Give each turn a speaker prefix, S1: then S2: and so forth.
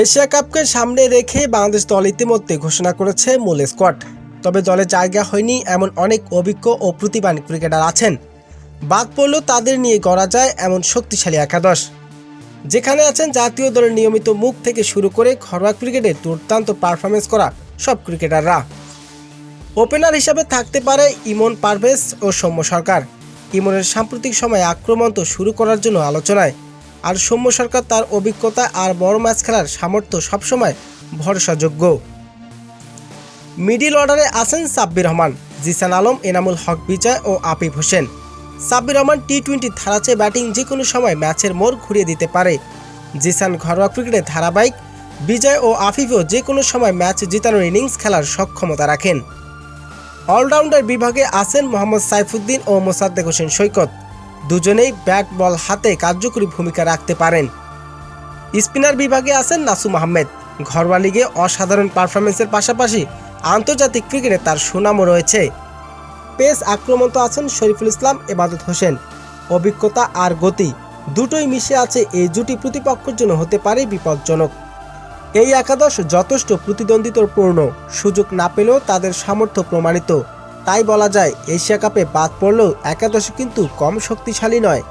S1: Asia কাপকে সামনে রেখে বাংলাদেশ দল ইতিমধ্যে ঘোষণা করেছে মূল স্কোয়াড তবে দলে জায়গা হয়নি এমন অনেক অভিজ্ঞ ও প্রতিবান ক্রিকেটার আছেন। বাদ পড়লেও তাদের নিয়ে গড়া যায় এমন শক্তিশালী একাদশ। যেখানে আছেন জাতীয় দলের নিয়মিত মুখ থেকে শুরু করে ঘরোয়া ক্রিকেটে দুর্দান্ত পারফরমেন্স করা সব ক্রিকেটাররা ওপেনার হিসাবে থাকতে পারে ইমন পারভেজ ও সৌম্য সরকার। ইমনের সাম্প্রতিক সময়ে আক্রমণ তো শুরু করার জন্য আলোচনায়। আর সৌম্য সরকার তার অভিজ্ঞতা আর বড় ম্যাচ খেলার সামর্থ্য সবসময় ভরসাযোগ্য। মিডিল অর্ডারে আছেন সাব্বির রহমান, জিসান আলম, এনামুল হক বিজয় ও আপিফ হোসেন। সাব্বির রহমান টি টোয়েন্টি ধারাচে ব্যাটিং যে কোনো সময় ম্যাচের মোড় ঘুরিয়ে দিতে পারে। জিসান ঘরোয়া ক্রিকেটে ধারাবাহিক বিজয় ও আফিফও যে কোনো সময় ম্যাচ জিতানোর ইনিংস খেলার সক্ষমতা রাখেন। অলরাউন্ডার বিভাগে আছেন মোহাম্মদ সাইফুদ্দিন ও মোসাদ্দেক হোসেন সৈকত। দুজনেই ব্যাট বল হাতে কার্যকরী ভূমিকা রাখতে পারেন। স্পিনার বিভাগে আছেন নাসুম আহমেদ ঘরোয়া লিগে অসাধারণ পারফরমেন্সের পাশাপাশি আন্তর্জাতিক ক্রিকেটে তার সুনামও রয়েছে। পেস আক্রমণ তো আছেন শরীফুল ইসলাম, এবাদত হোসেন। অভিজ্ঞতা আর গতি দুটোই মিশে আছে এই জুটি প্রতিপক্ষের জন্য হতে পারে বিপজ্জনক। এই একাদশ যথেষ্ট প্রতিদ্বন্দ্বিতাপূর্ণ। সুযোগ না পেলেও তাদের সামর্থ্য প্রমাণিত। তাই বলা যায় এশিয়া কাপে বাদ পড়লেও একাদশ কিন্তু কম শক্তিশালী নয়।